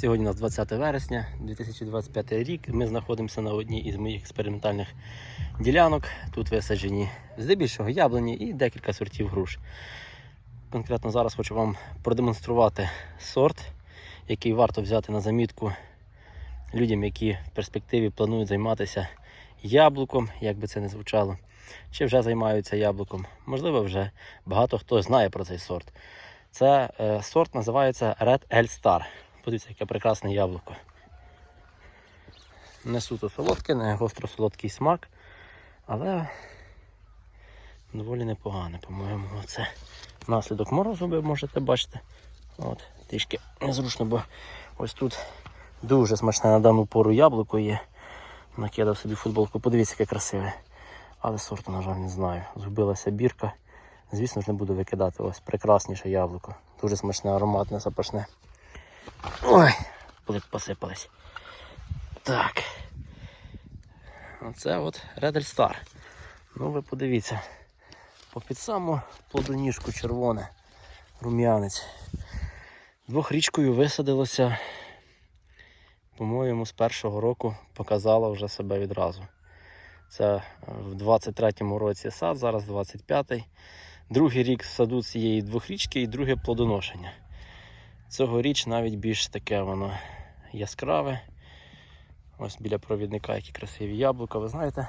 Сьогодні у нас 20 вересня 2025 рік. Ми знаходимося на одній із моїх експериментальних ділянок. Тут висаджені здебільшого яблуні і декілька сортів груш. Конкретно зараз хочу вам продемонструвати сорт, який варто взяти на замітку людям, які в перспективі планують займатися яблуком, як би це не звучало, чи вже займаються яблуком. Можливо, вже багато хто знає про цей сорт. Це е, сорт називається Red L Star. Подивіться, яке прекрасне яблуко. Не суто солодке, не гостро солодкий смак, але доволі непогане, по-моєму. Це наслідок морозу, ви можете бачити. От, Трішки незручно, бо ось тут дуже смачне на дану пору яблуко є. Накидав собі футболку, подивіться, яке красиве. Але сорту, на жаль, не знаю. Згубилася бірка. Звісно ж, не буду викидати. Ось прекрасніше яблуко. Дуже смачне, ароматне, запашне. Ой, посипались. Так. Оце от L Star. Ну ви подивіться. Попід саму плодоніжку червоне. Рум'янець. Двохрічкою висадилося. По-моєму, з першого року показала вже себе відразу. Це в 23-му році сад, зараз 25-й. Другий рік саду цієї двохрічки і друге плодоношення. Цьогоріч навіть більш таке воно яскраве. Ось біля провідника які красиві яблука, ви знаєте.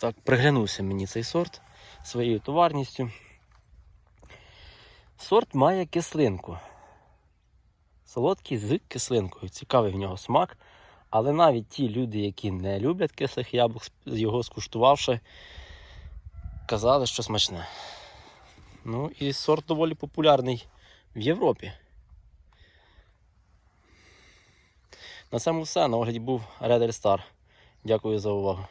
Так, приглянувся мені цей сорт своєю товарністю. Сорт має кислинку. Солодкий з кислинкою. Цікавий в нього смак. Але навіть ті люди, які не люблять кислих яблук, його скуштувавши, казали, що смачне. Ну і сорт доволі популярний в Європі. На цьому все. На огляді був Red Star. Дякую за увагу.